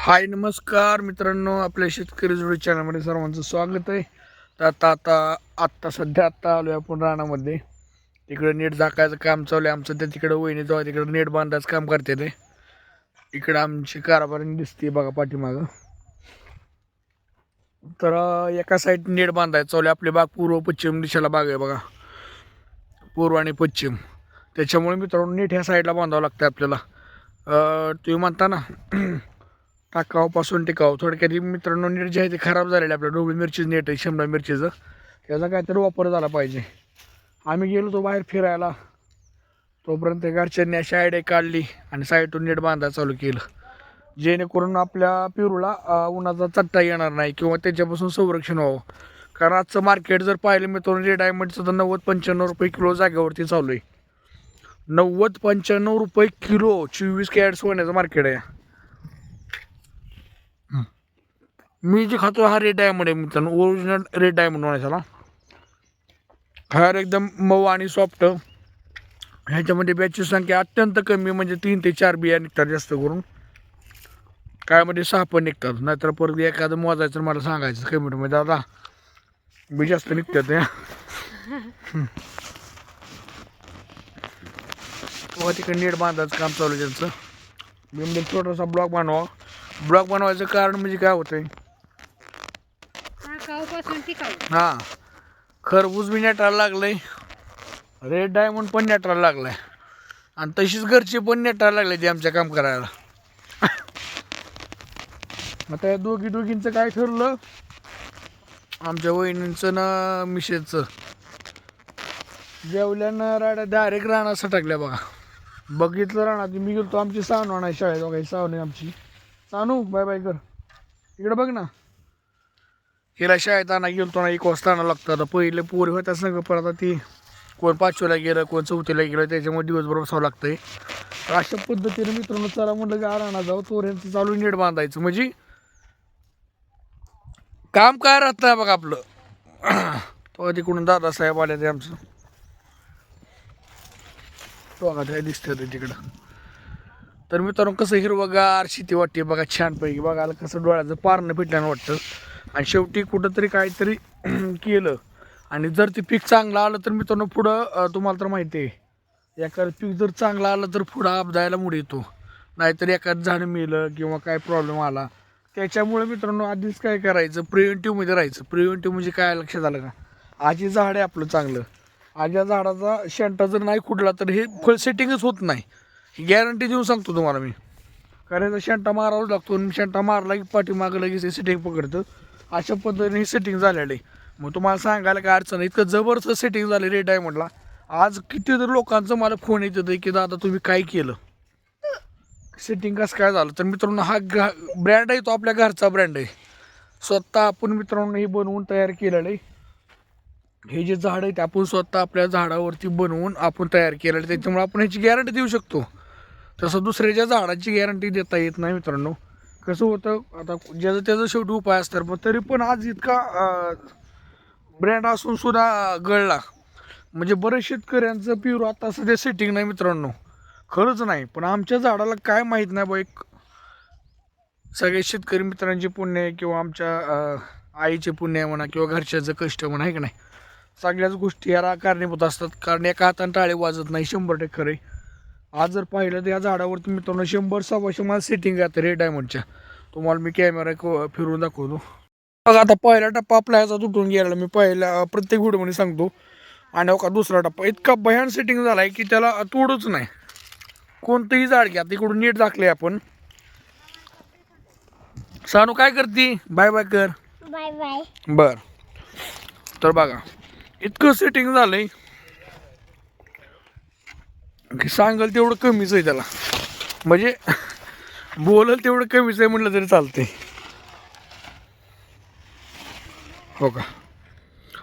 हाय नमस्कार मित्रांनो आपल्या शेतकरी जोडी चॅनलमध्ये सर्वांचं स्वागत आहे. तर आता आता आत्ता सध्या आत्ता आलो आहे आपण रानामध्ये. तिकडं नेट झाकायचं काम चालू आहे. आमचं ते तिकडं वहिनी जाऊ तिकडं नेट बांधायचं काम करते ते. इकडं आमची कारभारी दिसते बघा पाठीमागं. तर एका साईड नेट बांधायचं चालू आहे. आपली बाग पूर्व पश्चिम दिशेला बाग आहे बघा. पूर्व आणि पश्चिम. त्याच्यामुळे मित्रांनो नेट ह्या साईडला बांधावं लागतं आपल्याला. तुम्ही म्हणता ना टाकावपासून टिकाव थोडक्यात मित्रांनो नेट जे आहे ते खराब झालेलं आपलं डोबळी मिरचीचं नेट आहे शिमला मिरचीचं. त्याचा काहीतरी वापर झाला पाहिजे. आम्ही गेलो तो बाहेर फिरायला. तोपर्यंत घरच्यांनी अशी आयडिया काढली आणि साईडून नेट बांधायला चालू केलं. जेणेकरून आपल्या पिरूला उन्हाचा चट्टा येणार नाही किंवा त्याच्यापासून संरक्षण व्हावं. कारण आजचं मार्केट जर पाहिलं मित्रांनो जे डायमंडचं तर नव्वद पंच्याण्णव रुपये किलो जागेवरती चालू आहे. नव्वद पंच्याण्णव रुपये किलो चोवीस कॅरेट सोन्याचं मार्केट आहे. मी जे खातो हा रेड डायमंड आहे मित्रांनो. ओरिजिनल रेड डायमंड म्हणायचा हा एकदम मऊ आणि सॉफ्ट ह्याच्यामध्ये बॅचची संख्या अत्यंत कमी म्हणजे तीन ते चार बिया निघतात जास्त करून. कायमध्ये म्हणजे सहा पण निघतात. नाहीतर परत एखादं मोजायचं मला सांगायचं कमेंटमध्ये दादा बी जास्त निघतात या. तेव्हा तिकडे नीट बांधायचं काम चालू आहे त्यांचं. मी म्हणजे छोटासा ब्लॉग बनवा. ब्लॉग बनवायचं कारण म्हणजे काय होतंय? हा. टिकाऊ खरबूज बी नेटायला लागलंय. रेड डायमंड पण नेटायला लागलाय. आणि तशीच घरची पण नेटायला लागले ते आमच्या काम करायला. आता या दोघी दोघींचं काय ठरलं? आमच्या वहिनींचं ना मिशेचं. जेवल्यानं राड्या डायरेक्ट राहणार सटकल्या बघा. बघितलं राहणार मी गेलो आमची सानू आणा शाळेत बघा ही आहे आमची. सानू बाय बाय कर. इकडं बघ ना. हिला शाळेत आणा गेलतो ना एक वाजता आणावं लागतं. आता पहिले पोरी होत्या सगळं पण आता ती कोण पाचवीला गेलं कोण चौथीला गेलं त्याच्यामुळे दिवसभर बसावं लागतंय. तर अशा पद्धतीने मित्रांनो चला म्हटलं की आराणा जाऊ तोऱ्यांचं चालू नीट बांधायचं. म्हणजे काम काय राहत नाही बघा आपलं. तो तिकडून दादासाहेब आले ते आमचं. तो काय दिसतं ते तिकडं. तर मित्रांनो कसं हिरवगार शेती वाटते बघा छानपैकी. बघायला कसं डोळ्याचं पारणं फिटल्यानं वाटतं. आणि शेवटी कुठंतरी काहीतरी केलं. आणि जर ते पीक चांगलं आलं तर मित्रांनो पुढं तुम्हाला तर माहिती आहे एखादं पीक जर चांगलं आलं तर पुढं अपदायला मुळे येतो. नाहीतर एखादं झाड मेलं किंवा काय प्रॉब्लेम आला. त्याच्यामुळे मित्रांनो आधीच काय करायचं? प्रिव्हेंटिव्हमध्ये राहायचं. प्रिव्हेंटिव्ह म्हणजे काय लक्षात आलं का? आजी झाड आहे आपलं चांगलं. आज झाडाचा शेंटा जर नाही खुडला तर हे फळ सेटिंगच होत नाही. ही गॅरंटी देऊन सांगतो तुम्हाला मी. कारण शेंटा मारावाच लागतो आणि शेंटा मारला की पाठीमागं लगेच सेटिंग पकडतं. अशा पद्धतीने सेटिंग झालेलं आहे. मग तुम्हाला सांगायला काय अडचण इतकं जबरदस्त सेटिंग झाली रेट आहे म्हटला आज कितीतरी लोकांचं मला फोन येत होतं की दादा तुम्ही काय केलं? सेटिंग कसं काय झालं? तर मित्रांनो हा घा ब्रँड आहे तो आपल्या घरचा ब्रँड आहे. स्वतः आपण मित्रांनो हे बनवून तयार केलेलं आहे. हे जे झाड आहे ते आपण स्वतः आपल्या झाडावरती बनवून आपण तयार केलेलं आहे. त्याच्यामुळे आपण ह्याची गॅरंटी देऊ शकतो. तसं दुसऱ्याच्या झाडाची गॅरंटी देता येत नाही मित्रांनो. कसं होतं आता ज्याचं त्याचं शेवटी उपाय असतात पण तरी पण आज इतका ब्रँड असून सुद्धा गळला. म्हणजे बरेच शेतकऱ्यांचं प्युर आता सध्या सेटिंग नाही मित्रांनो. खरंच नाही पण आमच्या झाडाला काय माहीत नाही बा एक सगळे शेतकरी मित्रांचे पुण्य आहे किंवा आमच्या आईचे पुण्य आहे म्हणा किंवा घरच्याचं कष्ट म्हणा आहे की नाही? सगळ्याच गोष्टी याला कारणीभूत असतात. कारण एका हातानं टाळे वाजत नाही शंभर टक्के खरं आहे. आज जर पाहिलं तर या झाडावरती मित्रांनो शंभर सव्वाशे मला सेटिंग आहे रेड डायमंडच्या तुम्हाला मी कॅमेरा को- फिरवून दाखवतो. बघा आता पहिला टप्पा आपला ह्याचा तुटून गेला मी पहिल्या प्रत्येक व्हिडिओमध्ये सांगतो. आणि का दुसरा टप्पा. इतका भयान सेटिंग झाला आहे की त्याला तोडच नाही. कोणतंही झाड घ्या तिकडून नीट दाखले आपण. सानू काय करते? बाय बाय कर. बाय बाय बर. तर बघा इतकं सेटिंग झालंय. सांगाल तेवढं कमीच आहे त्याला. म्हणजे बोलल तेवढं कमीच आहे म्हटलं तरी चालते हो का?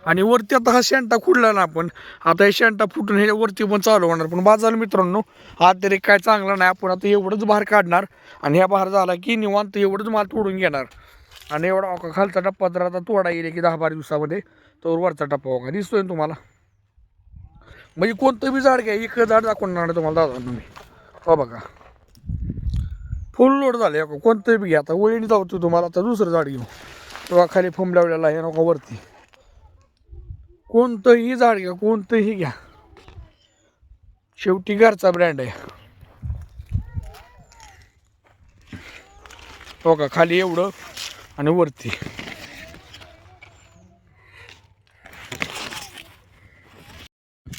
आणि वरती आता हा शेंटा खुडला ना आपण आता हे शेंटा फुटून हे वरती पण चालू होणार. पण बाजार मित्रांनो हा तरी काय चांगला नाही. आपण आता एवढंच बाहेर काढणार आणि ह्या बाहेर झाला की निवांत एवढंच माल तोडून घेणार. आणि एवढा खालचा टप्पा तर आता तोडा येईल की दहा बारा दिवसामध्ये तो वरचा टप्पा हो ओका दिसतोय ना तुम्हाला? म्हणजे कोणतं बी झाड घ्या एक झाड दाखवणार नाही तुम्हाला दादा मी हो बघा. फुल लोड झाले आहे बी घ्या. आता वळीने जाऊ तुम्हाला आता दुसरं झाड घेऊ. किंवा खाली फोम लावलेला आहे नका वरती. कोणतंही झाड घ्या कोणतंही घ्या. शेवटी घरचा ब्रँड आहे. हो का खाली एवढं आणि वरती.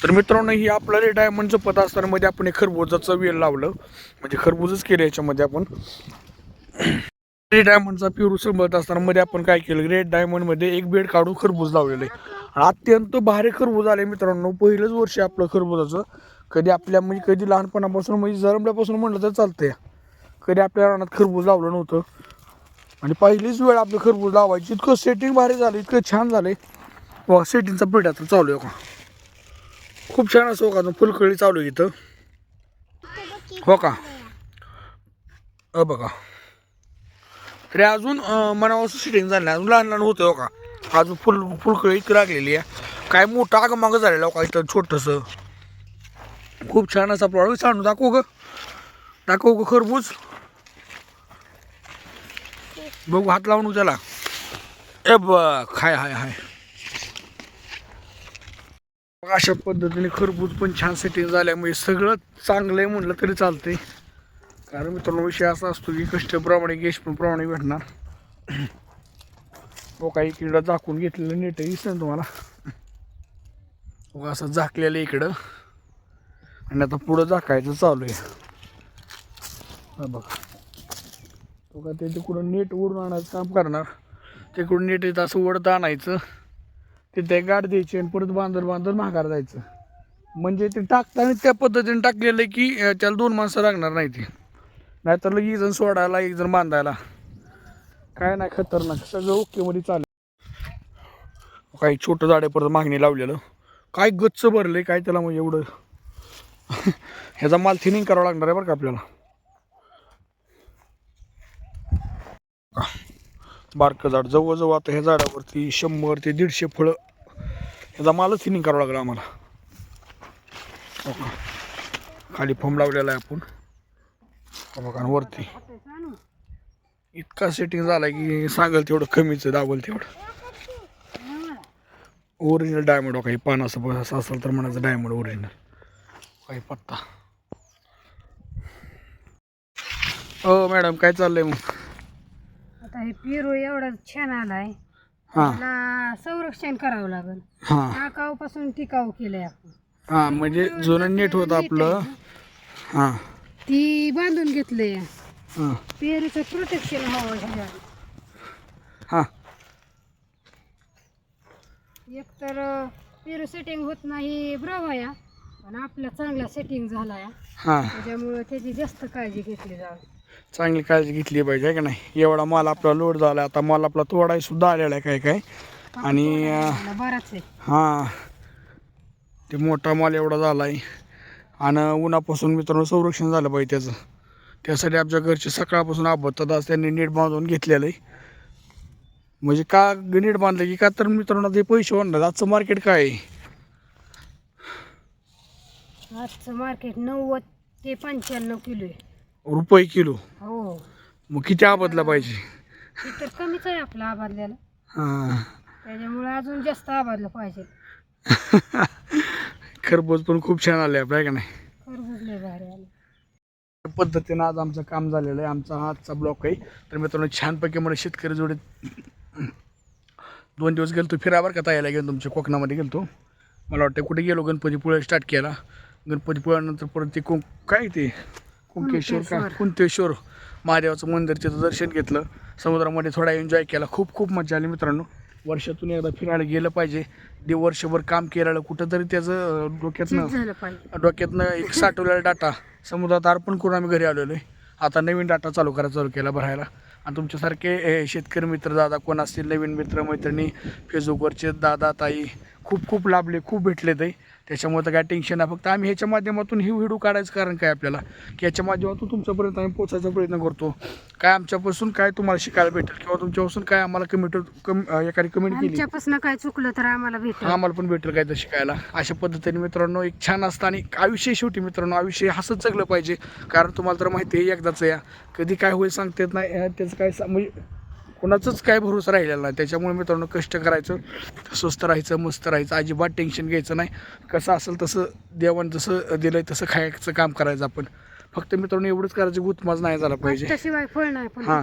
तर मित्रांनो ही आपलं रेड डायमंडचं पद असतानामध्ये आपण हे खरबुजाचं वेल लावलं. म्हणजे खरबूजच केलं याच्यामध्ये आपण. रेड डायमंडचा प्युर संबंध असतानामध्ये आपण काय केलं? रेड डायमंडमध्ये एक बेड काढून खरबूज लावलेलं आहे. अत्यंत भारी खरबूज आले मित्रांनो. पहिलंच वर्ष आहे आपलं खरबुजाचं. कधी आपल्या म्हणजे कधी लहानपणापासून म्हणजे जरमल्यापासून म्हणलं तर चालतंय. कधी आपल्या रानात खरबूज लावलं नव्हतं. आणि पहिलीच वेळ आपलं खरबूज लावायची. इतकं सेटिंग भारी झालं. इतकं छान झालं वा सेटिंगचा पिढ्या तर चालू आहे का? खूप छान असं हो का फुलकळी चालू आहे इथं. हो का? अ बघा. तरी अजून अं, मनावर सिटिंग झालं अजून लहान लहान होतं हो का? अजून फुल फुलकळी इतकी लागलेली आहे. काय मोठं आगमाग झालेलं हो का इथं छोटंसं? खूप छान असा प्लॉट सांडू दाखवू ग. दाखवू ग खरबूज. बघू हात लावून त्याला ए ब हाय हाय हाय. अशा पद्धतीने खरबूज पण छान सेटिंग झाल्यामुळे सगळं चांगलं आहे म्हटलं तरी चालते कारण मित्रांनो विषय असा असतो की कष्टप्रमाणे गेश पण प्रमाणे भेटणार. हो काही इकडं झाकून घेतलेलं नेट दिसेल तुम्हाला? हो असं झाकलेलं इकडं. आणि आता पुढं झाकायचं चालू आहे. बघा. तो का ते तिकडून नेट ओढून आणायचं काम करणार. तिकडून नेट येतं असं ओढत आणायचं. तिथे गाठ द्यायची आणि परत बांधर बांधर माघार जायचं. म्हणजे ते टाकताना त्या पद्धतीने टाकलेलं आहे की त्याला दोन माणसं लागणार नाही ते नाहीतर लगे एक जण सोडायला एक जण बांधायला. काय नाही खतरनाक. सगळं ओकेमध्ये चालेल काही छोटं झाडे परत मागणी लावलेलं. काय गच्च भरलं काय त्याला म्हणजे एवढं. ह्याचा माल थिनिंग करावं लागणार आहे बरं का आपल्याला? बारकं झाड. जवळजवळ आता ह्या झाडावरती शंभर ते दीडशे फळं. ह्याचा मालच थिनिंग करावं लागला आम्हाला. हो खाली फॉर्म लावलेला आहे आपण. हो बघा वरती. इतका सेटिंग झाला की सांगेल तेवढं कमीच दाबल तेवढं. ओरिजिनल डायमंड हो काही पान असं असं असेल तर म्हणायचं डायमंड ओरिजिनल काही पत्ता. हो मॅडम काय चाललंय मग? पेरू एवढा छान आलाय. हां. त्याला संरक्षण करावं लागेल. हां. टाकाऊ पासून टिकाऊ केलंय आपण. हां म्हणजे जुनं नेट होतं आपलं. हां. ती बांधून घेतलंय. हां. पेरूचं प्रोटेक्शन हवं हां. एक तर पेरू सेटिंग होत नाही ब्रवा या पण आपला चांगला सेटिंग झालाय. हां. त्याच्यामुळं त्याची जास्त काळजी घेतली जावी. चांगली काळजी घेतली पाहिजे आहे का नाही? एवढा माल आपला लोड झाला आता माल आपला तोडाय सुद्धा आलेला आहे काय काय. आणि हां. ते मोठा माल एवढा झाला आहे आणि उन्हापासून मित्रांनो संरक्षण झालं पाहिजे त्याचं. त्यासाठी आमच्या घरचे सकाळपासून आबत्तात आज त्यांनी नीट बांधून घेतलेलं आहे. म्हणजे का नीट बांधलं की का तर मित्रांनो ते पैसे होणार आजचं मार्केट काय आहे? आजचं मार्केट नव्वद ते पंच्याण्णव किलो आहे. रुपये किलो. हो. मग किती आबदला पाहिजे? ते तर कमीच आहे आपलं आबादल्याला. हां. त्याच्यामुळे अजून जास्त आबादलं पाहिजे. खरबूज पण खूप छान आले आपल्या का नाही? खरबूज लय भारी आलं पद्धतीनं आज आमचं काम झालेलं आहे. आमचा हा आजचा ब्लॉक आहे. तर मित्रांनो छानपैकी मला शेतकरी जोडे दोन दिवस गेलो तो फिरावर का तायाला गेलो तुमच्या कोकणामध्ये गेलो मला वाटतं कुठे गेलो गणपतीपुळे स्टार्ट केला. गणपतीपुळ्यानंतर परत ते कुं काय ते? कुंकेश्वर का. कुंतेश्वर. महादेवाचं मंदिर तिथं दर्शन घेतलं. समुद्रामध्ये थोडा एन्जॉय केला. खूप खूप मजा आली मित्रांनो. वर्षातून एकदा फिरायला गेलं पाहिजे. ते वर्षभर काम केलेलं. कुठंतरी त्याचं डोक्यातनं डोक्यातनं एक साठवलेला डाटा. समुद्रात अर्पण करून आम्ही घरी आलेलो आहे. आता नवीन डाटा चालू करायला चालू केला भरायला. आणि तुमच्यासारखे शेतकरी मित्र दादा कोण असतील? नवीन मित्र मैत्रिणी फेसबुकवरचे दादा ताई खूप खूप लाभले खूप भेटले ते त्याच्यामुळे तर काय टेन्शन नाही. फक्त आम्ही ह्याच्या माध्यमातून ही व्हिडिओ काढायचं कारण काय आपल्याला? की याच्या माध्यमातून तुमच्यापर्यंत आम्ही पोचायचा प्रयत्न करतो. काय आमच्यापासून काय तुम्हाला शिकायला भेटेल? किंवा तुमच्यापासून काय आम्हाला कमेंट कम एखादी कमेंट केली? आमच्यापासून काय चुकलं तर आम्हाला भेटेल. आम्हाला पण भेटेल काय तर शिकायला. अशा पद्धतीने मित्रांनो एक छान असतं आणि आयुष्य शेवटी मित्रांनो आयुष्य हसत जगलं पाहिजे. कारण तुम्हाला तर माहिती आहे एकदाच या. कधी काय होईल सांगता येत नाही त्याचं काय म्हणजे कोणाचंच काय भरोसा राहिलेला नाही. त्याच्यामुळे मित्रांनो कष्ट करायचं स्वस्त राहायचं मस्त राहायचं अजिबात टेन्शन घ्यायचं नाही. कसं असेल तसं देवानं जसं दिलंय तसं खायचं काम करायचं आपण. फक्त मित्रांनो एवढंच करायचं गुतमाज नाही झाला पाहिजे. हा.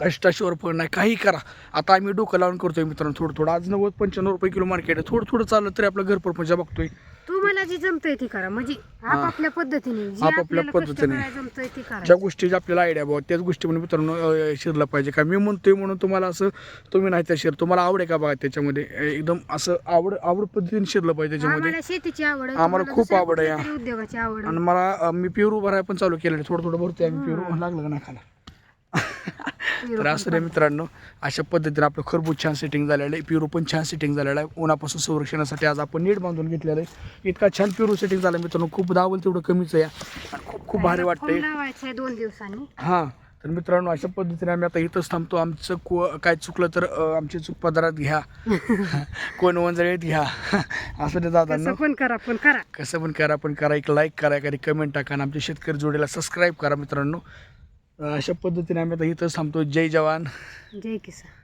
कष्टाशिवर फळ नाही. काही करा. आता आम्ही डोकं लावून करतोय मित्रांनो थोडं थोडं. आज नव्वद पंच्याण्णव रुपये किलो मार्केट आहे. थोडं थोडं चाललं तरी आपलं घर परपंच बघतोय. तुम्हाला जी जमतंय ती करा. म्हणजे आपापल्या पद्धतीने. जी आपापल्या आपल्याला कष्ट पद्धतीने. करायला जमतंय ती करा. ज्या गोष्टीची आपल्याला आयडिया बाबा त्याच गोष्टी म्हणून मित्रांनो अं, शिरलं पाहिजे. का मी म्हणतोय म्हणून तुम्हाला असं तुम्ही नाही त्या शिर तुम्हाला आवड आहे का बघा त्याच्यामध्ये? अं, एकदम असं आवड आवड पद्धतीने शिरलं पाहिजे त्याच्यामध्ये. आम्हाला शेतीची आवड आहे. आम्हाला तुम्हाला खूप दुसऱ्या आवड आहे. उद्योगाची आवड आहे. आणि मला अं, मी पेरू भरायला पण चालू केलेलं आहे. थोडं थोडं भरतोय आम्ही पेरू लागलं का नाही खाला तर असं नाही मित्रांनो अशा पद्धतीने आपलं खरबूज छान सेटिंग झालेलं आहे पिरू पण छान सेटिंग झालेलं आहे. उन्हापासून संरक्षणासाठी आज आपण नीट बांधून घेतलेलं आहे. इतका छान पिरू सेटिंग झालं मित्रांनो खूप दावल तेवढं कमीच आहे. आणि खूप खूप भारी वाटतंय. दोन दिवसांनी. हां तर मित्रांनो अशा पद्धतीने आम्ही आता इथंच थांबतो. आमचं को काय चुकलं तर आमची चूक पदारात घ्या. कोण वंजळीत घ्या. असं ते कसं पण करा पण करा. कसं पण करा पण करा. एक लाईक करा एखादी कमेंट टाका. आणि आमच्या शेतकरी जोडीला सबस्क्राईब करा मित्रांनो. अशा पद्धतीने आम्ही आता इथंच थांबतो. जय जवान. जय किसान.